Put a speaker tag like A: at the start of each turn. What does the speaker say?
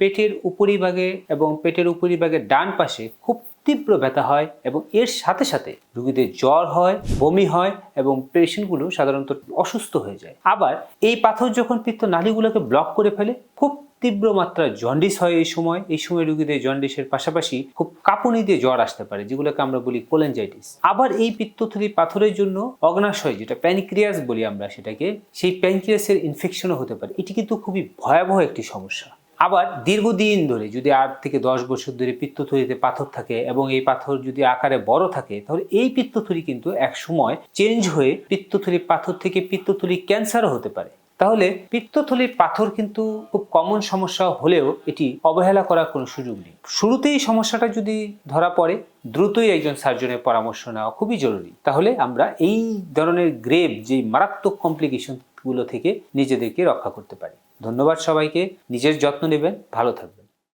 A: পেটের উপরিভাগে এবং পেটের উপরিভাগের ডান পাশে খুব তীব্র ব্যথা হয় এবং এর সাথে সাথে রুগীদের জ্বর হয়, বমি হয় এবং পেশেন্টগুলো সাধারণত অসুস্থ হয়ে যায়। আবার এই পাথর যখন পিত্ত নালীগুলোকে ব্লক করে ফেলে, খুব তীব্র মাত্রায় জন্ডিস হয় এই সময়। এই সময় রোগীদের জন্ডিসের পাশাপাশি খুব কাঁপুনি দিয়ে জ্বর আসতে পারে, যেগুলোকে আমরা বলি কোলেনজাইটিস আবার এই পিত্তথলি পাথরের জন্য অগ্নাশয়, যেটা প্যানিক্রিয়াস বলি আমরা সেটাকে, সেই প্যানক্রিয়াসের ইনফেকশনও হতে পারে। এটি কিন্তু খুবই ভয়াবহ একটি সমস্যা। আবার দীর্ঘদিন ধরে যদি আট থেকে দশ বছর ধরে পিত্তথলিতে পাথর থাকে এবং এই পাথর যদি আকারে বড় থাকে, তাহলে এই পিত্তথলি কিন্তু এক সময় চেঞ্জ হয়ে পিত্তথলি পাথর থেকে পিত্তথলি ক্যান্সারও হতে পারে। তাহলে পিত্তথলির পাথর কিন্তু খুব কমন সমস্যা হলেও এটি অবহেলা করার কোনো সুযোগ নেই। শুরুতেই সমস্যাটা যদি ধরা পড়ে, দ্রুতই একজন সার্জনের পরামর্শ নেওয়া খুবই জরুরি। তাহলে আমরা এই ধরনের গ্রেভ যে মারাত্মক কমপ্লিকেশনগুলো থেকে নিজেদেরকে রক্ষা করতে পারি। ধন্যবাদ সবাইকে। নিজের যত্ন নেবেন ভালো থাকবেন।